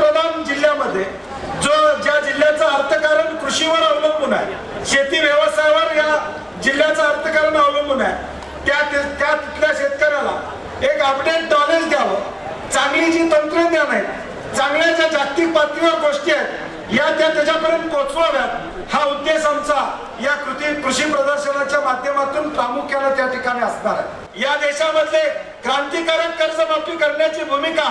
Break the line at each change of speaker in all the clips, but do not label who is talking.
प्रधान जिल्ह्यामध्ये जो ज्या जिल्ह्याचं अर्थकारण कृषीवर अवलंबून आहे शेती व्यवसायावर या जिल्ह्याचं अर्थकारण अवलंबून आहे त्या त्या तिथल्या शेतकऱ्याला एक अपडेट नॉलेज द्यावं चांगली जी तंत्रज्ञान आहेत चांगल्या ज्या जागतिक पातळीवर गोष्टी आहेत या त्या त्याच्यापर्यंत पोहोचवाव्यात हा उद्देश आमचा या कृती कृषी प्रदर्शनाच्या माध्यमातून प्रामुख्याने त्या ठिकाणी असणार आहे. या देशामधले क्रांतिकारक कर्जमाफी करण्याची भूमिका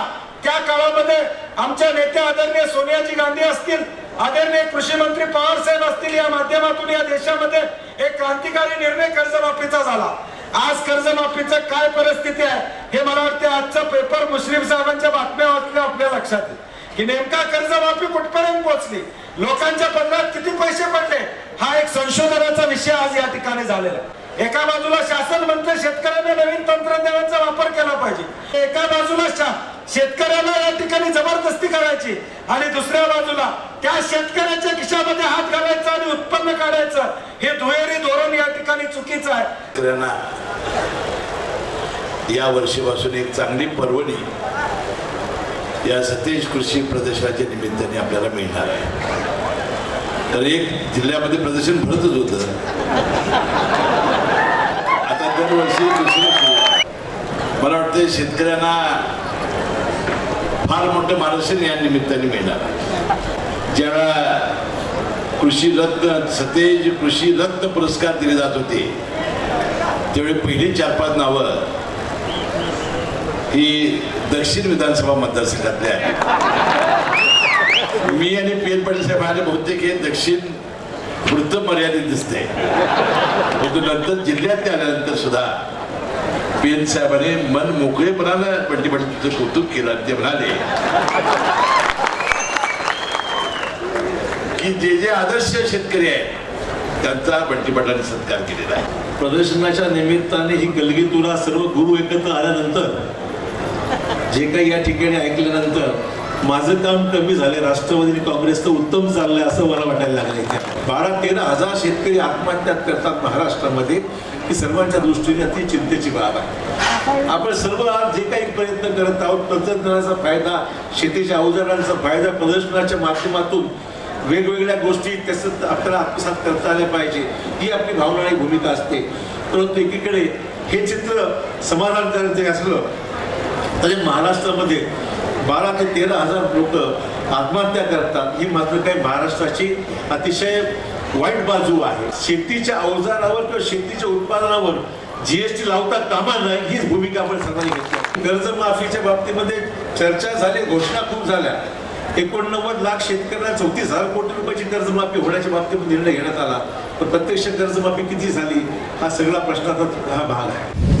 त्या काळामध्ये आमच्या नेत्या आदरणीय सोनियाजी गांधी असतील आदरणीय कृषी मंत्री पवार साहेब असतील या माध्यमातून या देशामध्ये एक क्रांतिकारी निर्णय कर्जमाफीचा झाला. आज कर्जमाफीचं काय परिस्थिती आहे हे मला वाटते आजचा पेपर मुश्रीफ साहेबांच्या बातम्या वाचल्या आपल्या लक्षात येईल की नेमका कर्जमाफी कुठपर्यंत पोहोचली? लोकांच्या पदरात किती पैसे पडले? हा एक संशोधनाचा विषय आज या ठिकाणी झालेला एका बाजूला शासन म्हणते शेतकऱ्यांना नवीन तंत्रज्ञानाचा वापर केला पाहिजे. एका बाजूला शेतकऱ्याला या ठिकाणी जबरदस्ती करायची आणि दुसऱ्या बाजूला त्या शेतकऱ्याच्या खिशामध्ये हात घालायचा आणि उत्पन्न काढायचं. हे दुहेरी धोरण या ठिकाणी चुकीचं आहे.
शेतकऱ्यांना या वर्षीपासून एक चांगली पर्वणी या सतीश कृषी प्रदर्शनाच्या निमित्ताने आपल्याला मिळणार आहे. तर एक जिल्ह्यामध्ये प्रदर्शन भरतच होत. आता दरवर्षी दुसरं मला वाटतं शेतकऱ्यांना फार मोठं मार्गदर्शन या निमित्ताने मिळणार. आहे ज्यावेळा कृषी रत्न सतेज कृषी रत्न पुरस्कार दिले जात होते त्यावेळी पहिली चार पाच नावं ही दक्षिण विधानसभा मतदारसंघातली आहे मी आणि पी एन पाटील साहेब बहुतेक हे दक्षिण वृत्त मर्यादित दिसते. परंतु नंतर जिल्ह्यात आल्यानंतर सुद्धा पी एन साहेबांनी मन मोकळेपणानं पंडित पाटीलचं कौतुक केलं आणि ते म्हणाले की जे जे आदर्श शेतकरी आहेत त्यांचा बंटी पाटलांनी सत्कार केलेला आहे.
प्रदर्शनाच्या निमित्ताने ही गलगी तुला सर्व गुरु एकत्र आल्यानंतर जे काही या ठिकाणी ऐकल्यानंतर माझं काम कमी झाले राष्ट्रवादी आणि काँग्रेसचं उत्तम चाललंय असं मला वाटायला लागलं बारा तेरा हजार शेतकरी आत्महत्या करतात महाराष्ट्रामध्ये. ही सर्वांच्या दृष्टीने अति चिंतेची बाब आहे. आपण सर्व आज जे काही प्रयत्न करत आहोत तंत्रज्ञानाचा फायदा शेतीच्या अवजारांचा फायदा प्रदर्शनाच्या माध्यमातून वेगवेगळ्या गोष्टी त्याचं आपल्याला आत्मसात करता आल्या पाहिजे ही आपली भावना आणि भूमिका असते. परंतु एकीकडे हे चित्र समाधानकारक जरी असलं तरी महाराष्ट्रामध्ये बारा ते तेरा हजार लोक आत्महत्या करतात. ही मात्र काही महाराष्ट्राची अतिशय वाईट बाजू आहे. शेतीच्या अवजारावर किंवा शेतीच्या उत्पादनावर जीएसटी लावता कामा नये हीच भूमिका आपण सर्वांनी घेतली कर्जमाफीच्या बाबतीमध्ये चर्चा झाली घोषणा खूप झाल्या. एकोणनव्वद लाख शेतकऱ्यांना चौतीस हजार कोटी रुपयाची कर्जमाफी होण्याच्या बाबतीत निर्णय घेण्यात आला. पण प्रत्यक्ष कर्जमाफी किती झाली हा सगळा प्रश्नाचा हा भाग आहे.